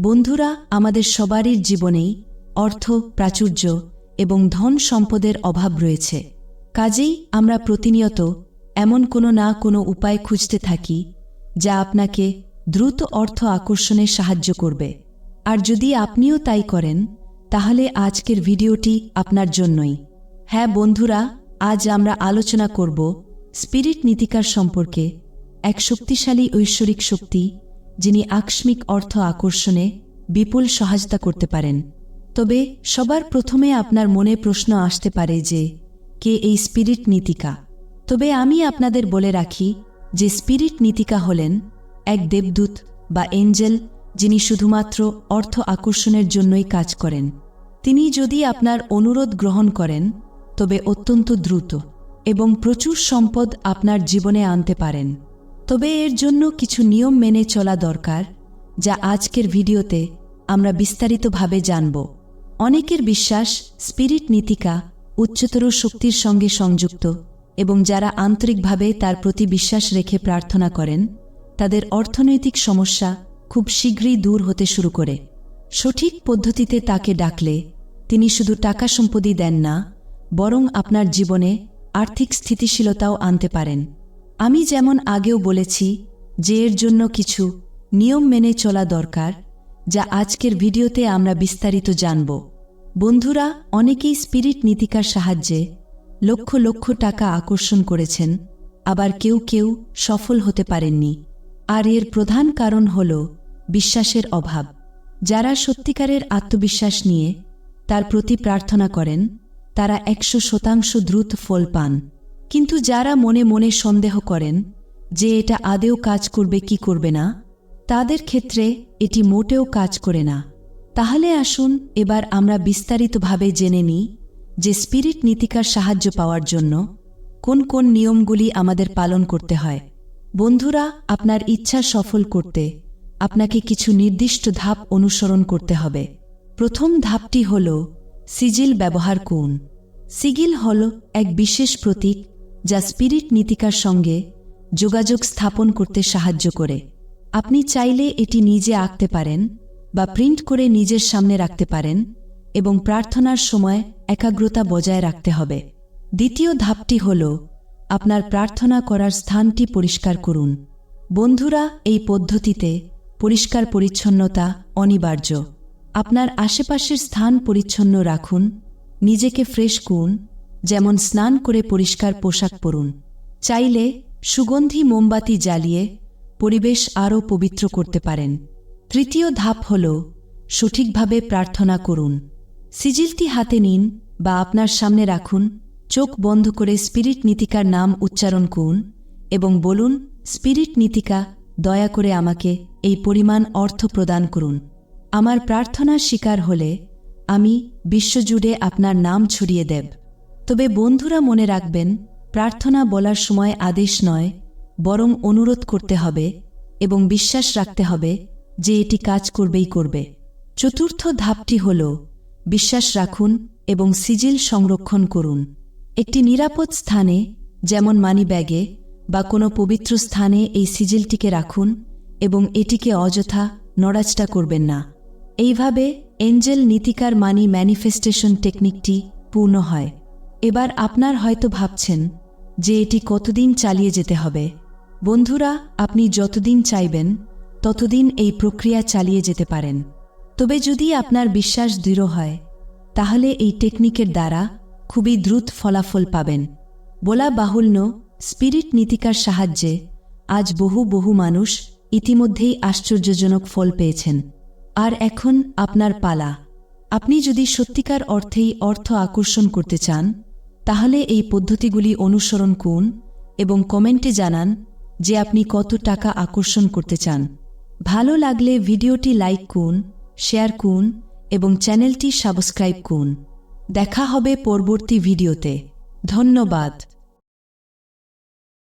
বন্ধুরা, আমাদের সবারই জীবনেই অর্থ, প্রাচুর্য এবং ধন সম্পদের অভাব রয়েছে। কাজেই আমরা প্রতিনিয়ত এমন কোনো না কোনো উপায় খুঁজতে থাকি যা আপনাকে দ্রুত অর্থ আকর্ষণে সাহায্য করবে। আর যদি আপনিও তাই করেন, তাহলে আজকের ভিডিওটি আপনার জন্যই। হ্যাঁ বন্ধুরা, আজ আমরা আলোচনা করব স্পিরিট নীতিকার সম্পর্কে, এক শক্তিশালী ঐশ্বরিক শক্তি যিনি আকস্মিক অর্থ আকর্ষণে বিপুল সহায়তা করতে পারেন। তবে সবার প্রথমে আপনার মনে প্রশ্ন আসতে পারে যে, কে এই স্পিরিট নীতিকা? তবে আমি আপনাদের বলে রাখি যে স্পিরিট নীতিকা হলেন এক দেবদূত বা এঞ্জেল যিনি শুধুমাত্র অর্থ আকর্ষণের জন্যই কাজ করেন। তিনি যদি আপনার অনুরোধ গ্রহণ করেন, তবে অত্যন্ত দ্রুত এবং প্রচুর সম্পদ আপনার জীবনে আনতে পারেন। তবে এর জন্য কিছু নিয়ম মেনে চলা দরকার, যা আজকের ভিডিওতে আমরা বিস্তারিতভাবে জানব। অনেকের বিশ্বাস স্পিরিট নীতিকা উচ্চতর শক্তির সঙ্গে সংযুক্ত এবং যারা আন্তরিকভাবে তার প্রতি বিশ্বাস রেখে প্রার্থনা করেন, তাদের অর্থনৈতিক সমস্যা খুব শীঘ্রই দূর হতে শুরু করে। সঠিক পদ্ধতিতে তাকে ডাকলে তিনি শুধু টাকা সম্পদই দেন না, বরং আপনার জীবনে আর্থিক স্থিতিশীলতাও আনতে পারেন। আমি যেমন আগেও বলেছি যে এর জন্য কিছু নিয়ম মেনে চলা দরকার, যা আজকের ভিডিওতে আমরা বিস্তারিত জানব। বন্ধুরা, অনেকেই স্পিরিট নীতিকার সাহায্যে লক্ষ লক্ষ টাকা আকর্ষণ করেছেন, আবার কেউ কেউ সফল হতে পারেননি। আর এর প্রধান কারণ হল বিশ্বাসের অভাব। যারা সত্যিকারের আত্মবিশ্বাস নিয়ে তার প্রতি প্রার্থনা করেন, তারা একশো শতাংশ দ্রুত ফল পান। কিন্তু যারা মনে মনে সন্দেহ করেন যে এটা আদেও কাজ করবে কি করবে না, তাদের ক্ষেত্রে এটি মোটেও কাজ করে না। তাহলে আসুন এবার আমরা বিস্তারিতভাবে জেনে নিই যে স্পিরিট নীতিকার সাহায্য পাওয়ার জন্য কোন কোন নিয়মগুলি আমাদের পালন করতে হয়। বন্ধুরা, আপনার ইচ্ছা সফল করতে আপনাকে কিছু নির্দিষ্ট ধাপ অনুসরণ করতে হবে। প্রথম ধাপটি হল সিজিল ব্যবহার করুন। সিগিল হল এক বিশেষ প্রতীক যা স্পিরিট নীতিকার সঙ্গে যোগাযোগ স্থাপন করতে সাহায্য করে। আপনি চাইলে এটি নিজে আঁকতে পারেন বা প্রিন্ট করে নিজের সামনে রাখতে পারেন এবং প্রার্থনার সময় একাগ্রতা বজায় রাখতে হবে। দ্বিতীয় ধাপটি হল আপনার প্রার্থনা করার স্থানটি পরিষ্কার করুন। বন্ধুরা, এই পদ্ধতিতে পরিষ্কার পরিচ্ছন্নতা অনিবার্য। আপনার আশেপাশের স্থান পরিচ্ছন্ন রাখুন, নিজেকে ফ্রেশ করুন যেমন স্নান করে পরিষ্কার পোশাক পরুন, চাইলে সুগন্ধি মোমবাতি জ্বালিয়ে পরিবেশ আরও পবিত্র করতে পারেন। তৃতীয় ধাপ হল সঠিকভাবে প্রার্থনা করুন। সিজিলটি হাতে নিন বা আপনার সামনে রাখুন, চোখ বন্ধ করে স্পিরিট নীতিকার নাম উচ্চারণ করুন এবং বলুন, স্পিরিট নীতিকা, দয়া করে আমাকে এই পরিমাণ অর্থ প্রদান করুন। আমার প্রার্থনার শিকার হলে আমি বিশ্বজুড়ে আপনার নাম ছড়িয়ে দেব। তবে বন্ধুরা মনে রাখবেন, প্রার্থনা বলার সময় আদেশ নয়, বরং অনুরোধ করতে হবে এবং বিশ্বাস রাখতে হবে যে এটি কাজ করবেই করবে। চতুর্থ ধাপটি হল, বিশ্বাস রাখুন এবং সিজিল সংরক্ষণ করুন। একটি নিরাপদ স্থানে, যেমন মানি ব্যাগে বা কোনো পবিত্র স্থানে এই সিজিলটিকে রাখুন এবং এটিকে অযথা নড়াচটা করবেন না। এইভাবে এঞ্জেল নীতিকার মানি ম্যানিফেস্টেশন টেকনিকটি পূর্ণ হয়। এবার আপনার হয়তো ভাবছেন যে এটি কতদিন চালিয়ে যেতে হবে। বন্ধুরা, আপনি যতদিন চাইবেন, ততদিন এই প্রক্রিয়া চালিয়ে যেতে পারেন। তবে যদি আপনার বিশ্বাস দৃঢ় হয়, তাহলে এই টেকনিকের দ্বারা খুবই দ্রুত ফলাফল পাবেন। বলা বাহুল্য, স্পিরিট নীতিকার সাহায্যে আজ বহু বহু মানুষ ইতিমধ্যেই আশ্চর্যজনক ফল পেয়েছেন। আর এখন আপনার পালা। আপনি যদি সত্যিকার অর্থেই অর্থ আকর্ষণ করতে চান তাহলে এই পদ্ধতিগুলি অনুসরণ করুন এবং কমেন্টে জানান যে আপনি কত টাকা আকর্ষণ করতে চান। ভালো লাগলে ভিডিওটি লাইক করুন, শেয়ার করুন এবং চ্যানেলটি সাবস্ক্রাইব করুন। দেখা হবে পরবর্তী ভিডিওতে। ধন্যবাদ।